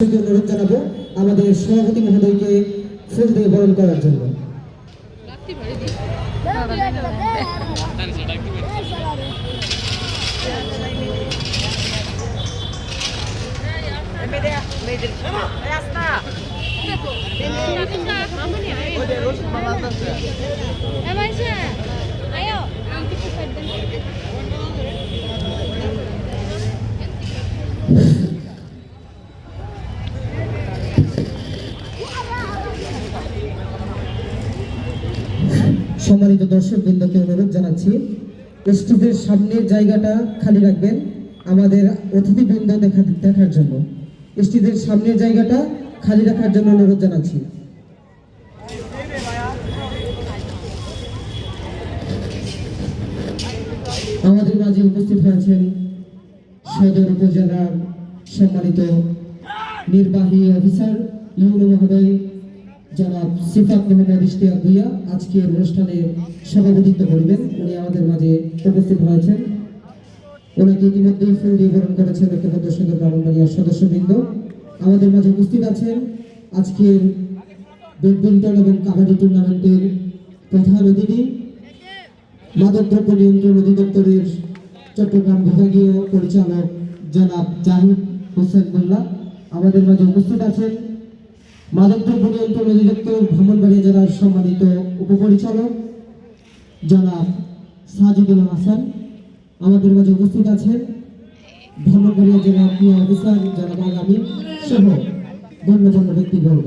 অনুরোধ জানাব আমাদের সভাপতি মহোদয়কে ফুল দিয়ে বরণ করার জন্য Ayo. সম্মানিত দর্শক বৃন্দকে অনুরোধ জানাচ্ছি, স্টেজের সামনের জায়গাটা খালি রাখবেন, আমাদের অতিথিবৃন্দ দেখা, দেখার জন্য। স্টেজের সামনের জায়গাটা খালি রাখার জন্য অনুরোধ জানাচ্ছি। আমাদের মাঝে উপস্থিত হয়েছেন সদর উপজেলার সম্মানিত নির্বাহী অফিসার ইউনো মহোদয় জনাব সিফাত মোহাম্মদ ইশতিয়াক ভুইয়া আজকের অনুষ্ঠানে সভাপতিত্ব করবেন। উনি আমাদের মাঝে উপস্থিত হয়েছেন। ওনাকে ইতিমধ্যেই ফুল দিয়ে বরণ করেছেন ঐক্যবদ্ধ সুন্দর ব্রাহ্মণবাড়িয়ার সদস্যবৃন্দ। আমাদের মাঝে উপস্থিত আছেন আজকের ব্যাডমিন্টন এবং কাবাডি টুর্নামেন্টের প্রধান অতিথি, মাদকদ্রব্য নিয়ন্ত্রণ অধিদপ্তরের চট্টগ্রাম বিভাগীয় পরিচালক জনাব জাহিদ হোসেন মোল্লা। আমাদের মাঝে উপস্থিত আছেন মাদকদ্রব্য নিয়ন্ত্রণ অধিদপ্তর ভ্রমণবাড়িয়া জেলার সম্মানিত উপপরিচালক জনাব সাজিদুল হাসান আমাদের মাঝে উপস্থিত আছেন ভ্রমণবাড়িয়া জেলার প্রিয় অফিসার জনাব আগামী সহ গণ্যমান্য ব্যক্তিবর্গ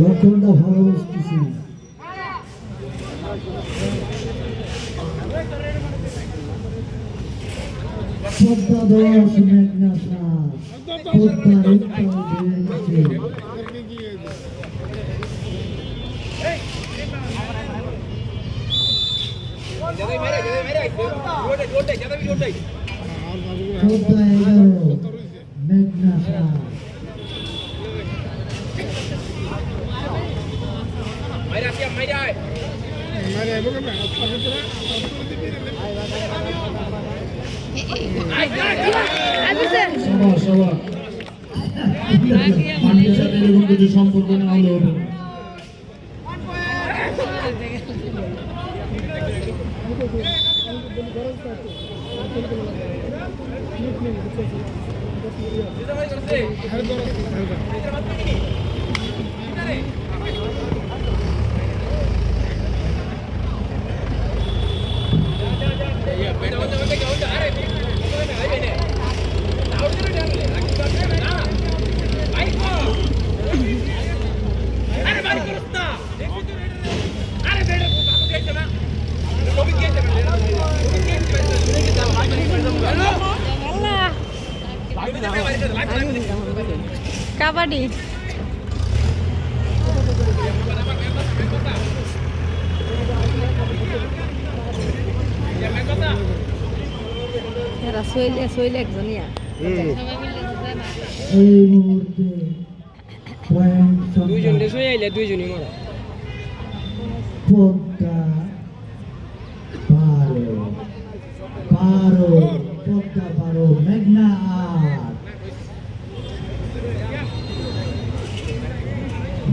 লক্ষণটা ভালো বুঝতেছি দশ মেঘনা সাত সম্পর্ক না হলে হবে না। কাবাডি। এরা শৈলে শৈলে একজনিয়া দুইজন দেশ হয়ে আইলে দুইজনই মারা। পদ্মা বারো। বারো পদ্মা বারো মেঘনা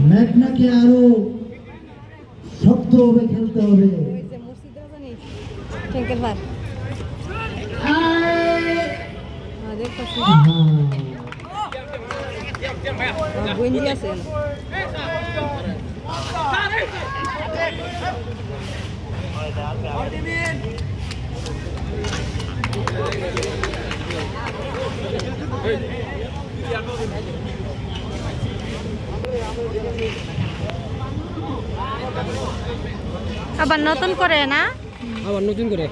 মেঘনাকে আরও শক্তভাবে খেলতে হবে। ট্যাঙ্কের বার দেখতেছি হ্যাঁ গঞ্জি আছে আবার নতুন করে না? আবার নতুন করে?